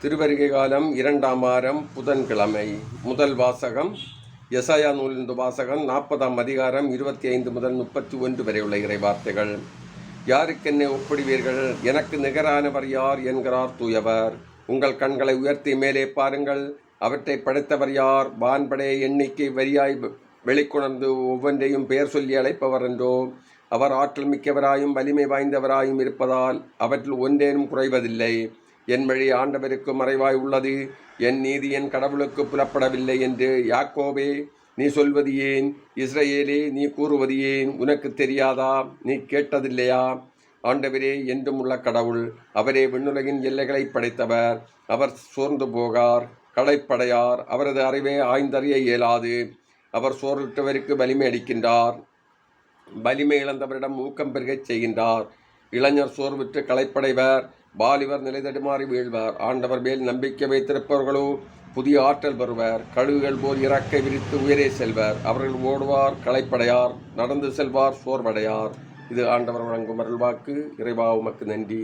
திருவருகை காலம் இரண்டாம் வாரம் புதன்கிழமை. முதல் வாசகம் எசாயா நூலின் வாசகம் நாற்பதாம் அதிகாரம் இருபத்தி ஐந்து முதல் முப்பத்தி ஒன்று வரை உள்ள இறை வார்த்தைகள். யாருக்கென்ன ஒப்பிடுவீர்கள்? எனக்கு நிகரானவர் யார் என்கிறார் தூயவர். உங்கள் கண்களை உயர்த்தி மேலே பாருங்கள். அவற்றை படைத்தவர் யார்? வான்படைய எண்ணிக்கை வரியாய் வெளிக்கொணர்ந்து ஒவ்வொன்றையும் பெயர் சொல்லி அழைப்பவர் என்றோ? அவர் ஆற்றல் மிக்கவராயும் வலிமை வாய்ந்தவராயும் இருப்பதால் அவற்றில் ஒன்றேனும் குறைவதில்லை. என் வழி ஆண்டவருக்கு மறைவாய் உள்ளது. என் நீதி என் கடவுளுக்கு புலப்படவில்லை என்று யாக்கோபே நீ சொல்வது ஏன்? இஸ்ரேலே நீ கூறுவது ஏன்? உனக்கு தெரியாதா? நீ கேட்டதில்லையா? ஆண்டவரே என்றும் உள்ள கடவுள் அவரே விண்ணுலகின் எல்லைகளை படைத்தவர். அவர் சோர்ந்து போகார் களைப்படையார். அவரது அறிவை ஆய்ந்தறிய இயலாது. அவர் சோர்ற்றவருக்கு வலிமை அடிக்கின்றார் வலிமை இழந்தவரிடம் ஊக்கம் பெருகச் செய்கின்றார். இளைஞர் சோர்வுற்று களைப்படைவர். வாலிபர் நிலை தடுமாறி வீழ்வார். ஆண்டவர் மேல் நம்பிக்கை வைத்திருப்பவர்களோ புதிய ஆற்றல் பெறுவர். கழுகுகள் போல் இறக்கை விரித்து உயரே செல்வர். அவர்கள் ஓடுவார் களைப்படையார். நடந்து செல்வார் சோர்வடையார். இது ஆண்டவர் வழங்கும் அருள்வாக்கு. இறைவா உமக்கு நன்றி.